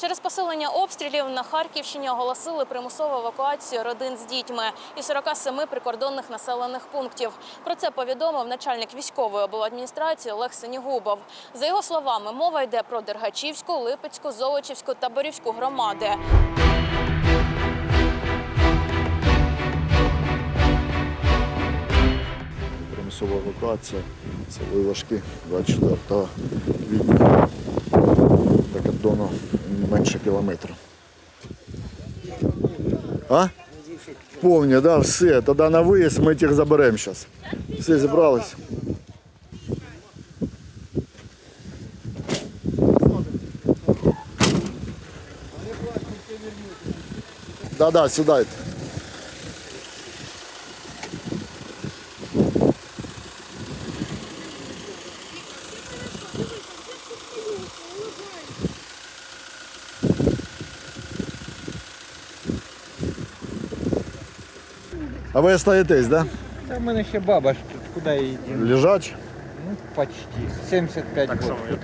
Через посилення обстрілів на Харківщині оголосили примусову евакуацію родин з дітьми і 47 прикордонних населених пунктів. Про це повідомив начальник військової обладміністрації Олег Сенігубов. За його словами, мова йде про Дергачівську, Липецьку, Золочівську та Борівську громади. Примусова евакуація, це важкі 24 квітня менше кілометра. А? Повні, да, все. Тоді на виїзд ми їх заберемо зараз. Всі зібрались. Да, да, сідайте. А ви остаєтесь, да? Та в мене ще баба ж тут, куди її діти? Лежать? Ну, почти. 75 років.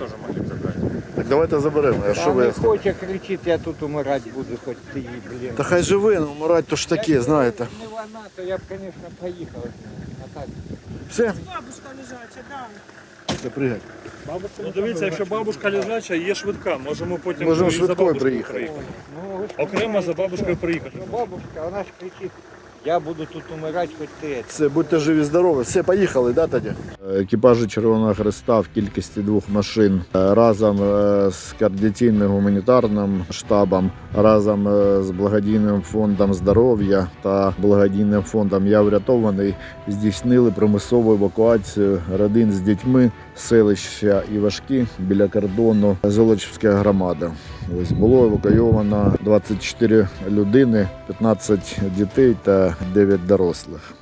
Так давайте заберемо. А що Та ви? не хоче кричить, я тут умирати буду, хоч ти її, блін. Та хай живе, ну умирать то ж таке, знаєте. Не вона, то я б, звісно, поїхав. А так, Все, Бабушка лежача, да. все, пригай. Ну, дивіться, якщо бабушка лежача, є швидка, можемо потім Можемо і за швидкою бабушкою приїхати. ну, ви ж Окремо за бабушкою приїхати. Ну, бабушка, вона ж кричить, я буду тут умирати, хоч ти. Все, будьте живі, здорові. Все, поїхали, да, тоді? Екіпажі Червоного Христа в кількості двох машин е, разом е, з координаційним гуманітарним штабом, разом е, з благодійним фондом здоров'я та благодійним фондом Я врятований здійснили примусову евакуацію родин з дітьми селища Івашки біля кордону Золочівської громади. Ось було евакуйовано 24 людини, 15 дітей та 9 дорослих.